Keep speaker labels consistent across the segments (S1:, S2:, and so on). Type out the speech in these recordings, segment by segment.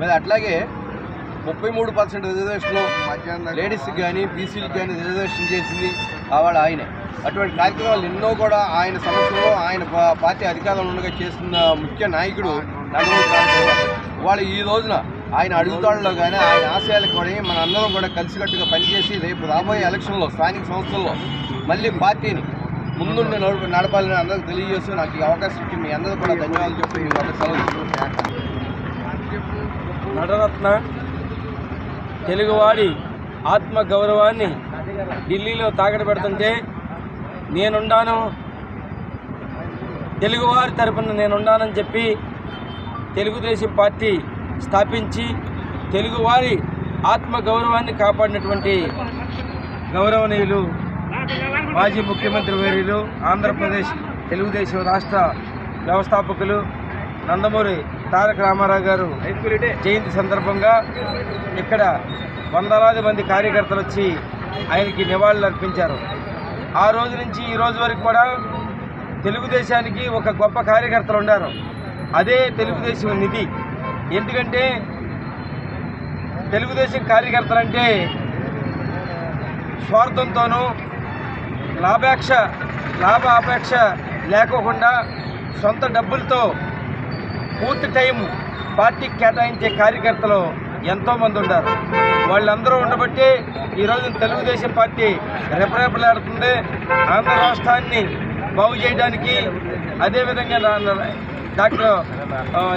S1: మరి అట్లాగే ముప్పై మూడు పర్సెంట్ రిజర్వేషన్లు లేడీస్కి కానీ బీసీలకు కానీ రిజర్వేషన్ చేసింది ఆవాడ ఆయనే అటువంటి కార్యక్రమాలు ఎన్నో కూడా ఆయన సంవత్సరంలో ఆయన పార్టీ అధికారంలో ఉండగా చేస్తున్న ముఖ్య నాయకుడు వాళ్ళు ఈ రోజున ఆయన అడుగుతాడులో కానీ ఆయన ఆశయాలకు కూడా మన అందరం కూడా కలిసికట్టుగా పనిచేసి రేపు రాబోయే ఎలక్షన్లో స్థానిక సంస్థల్లో మళ్ళీ పార్టీని ముందుండి నడుపు నడపాలని అందరికి తెలియజేస్తూ నాకు ఈ అవకాశం ఇచ్చి మీ అందరూ కూడా ధన్యవాదాలు చెప్పి సెలవు.
S2: నటరత్న తెలుగువాడి ఆత్మ గౌరవాన్ని ఢిల్లీలో తాకట పెడుతుంటే నేనుండాను. తెలుగువారి తరపున నేనుండానని చెప్పి తెలుగుదేశం పార్టీ స్థాపించి తెలుగువారి ఆత్మ గౌరవాన్ని కాపాడినటువంటి గౌరవనీయులు మాజీ ముఖ్యమంత్రి వర్యులు ఆంధ్రప్రదేశ్ తెలుగుదేశం రాష్ట్ర వ్యవస్థాపకులు నందమూరి తారక రామారావు గారు జయంతి సందర్భంగా ఇక్కడ వందలాది మంది కార్యకర్తలు వచ్చి ఆయనకి నివాళులు అర్పించారు. ఆ రోజు నుంచి ఈ రోజు వరకు కూడా తెలుగుదేశానికి ఒక గొప్ప కార్యకర్తలు ఉన్నారు అదే తెలుగుదేశం నిధి. ఎందుకంటే తెలుగుదేశం కార్యకర్తలంటే స్వార్థంతోనూ లాభాపేక్ష లాభ ఆపేక్ష లేకోకుండా సొంత డబ్బులతో పూర్తి టైం పార్టీకి కేటాయించే కార్యకర్తలు ఎంతోమంది ఉన్నారు వాళ్ళందరూ ఉండబట్టి ఈరోజు తెలుగుదేశం పార్టీ రెపరెపలాడుతుంది. ఆంధ్ర రాష్ట్రాన్ని బాగు చేయడానికి అదేవిధంగా నా- doctor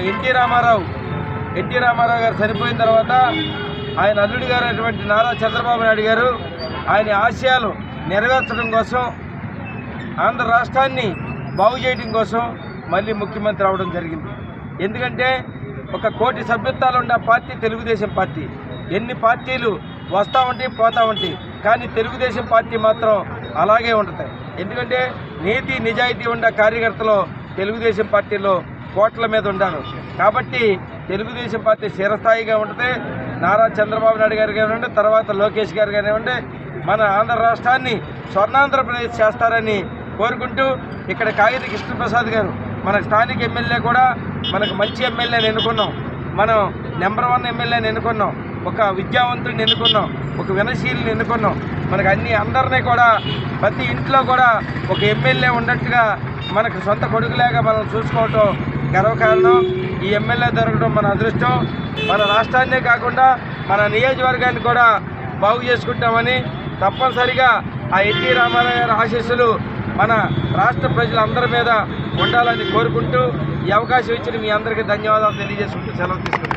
S2: N T Ramarao N T Ramarao గారు చనిపోయిన తర్వాత ఆయన అల్లుడి గారు అటువంటి నారా చంద్రబాబు నాయుడు గారు ఆయన ఆశయాలు నెరవేర్చడం కోసం ఆంధ్ర రాష్ట్రాన్ని బాగు చేయడం కోసం మళ్ళీ ముఖ్యమంత్రి అవడం జరిగింది. ఎందుకంటే ఒక కోటి సభ్యత్వాలు ఉన్న పార్టీ తెలుగుదేశం పార్టీ. ఎన్ని పార్టీలు వస్తూ ఉంటాయి పోతూ ఉంటాయి కానీ తెలుగుదేశం పార్టీ మాత్రం అలాగే ఉంటుంది. ఎందుకంటే నీతి నిజాయితీ ఉన్న కార్యకర్తలు తెలుగుదేశం పార్టీలో కోట్ల మీద ఉన్నారు కాబట్టి తెలుగుదేశం పార్టీ స్థిరస్థాయిగా ఉంటుంది. నారా చంద్రబాబు నాయుడు గారు కానివ్వండి తర్వాత లోకేష్ గారు కానివ్వండి మన ఆంధ్ర రాష్ట్రాన్ని స్వర్ణాంధ్రప్రదేశ్ చేస్తారని కోరుకుంటూ ఇక్కడ కాగిత కృష్ణప్రసాద్ గారు మన స్థానిక ఎమ్మెల్యే కూడా మనకు మంచి ఎమ్మెల్యేని ఎన్నుకున్నాం. మనం నెంబర్ వన్ ఎమ్మెల్యేని ఎన్నుకున్నాం. ఒక విద్యావంతుడిని ఎన్నుకున్నాం. ఒక వినశీలిని ఎన్నుకున్నాం. మనకు అన్ని అందరినీ కూడా ప్రతి ఇంట్లో కూడా ఒక ఎమ్మెల్యే ఉన్నట్టుగా మనకు సొంత కొడుకులాగా మనం చూసుకోవటం గర్వకారణం. ఈ ఎమ్మెల్యే దొరకడం మన అదృష్టం. మన రాష్ట్రాన్నే కాకుండా మన నియోజకవర్గాన్ని కూడా బాగు చేసుకుంటామని తప్పనిసరిగా ఆ ఎన్టీ రామారావు గారి ఆశీస్సులు మన రాష్ట్ర ప్రజలందరి మీద ఉండాలని కోరుకుంటూ ఈ అవకాశం ఇచ్చిన మీ అందరికీ ధన్యవాదాలు తెలియజేసుకుంటూ సెలవు తీసుకుంటాను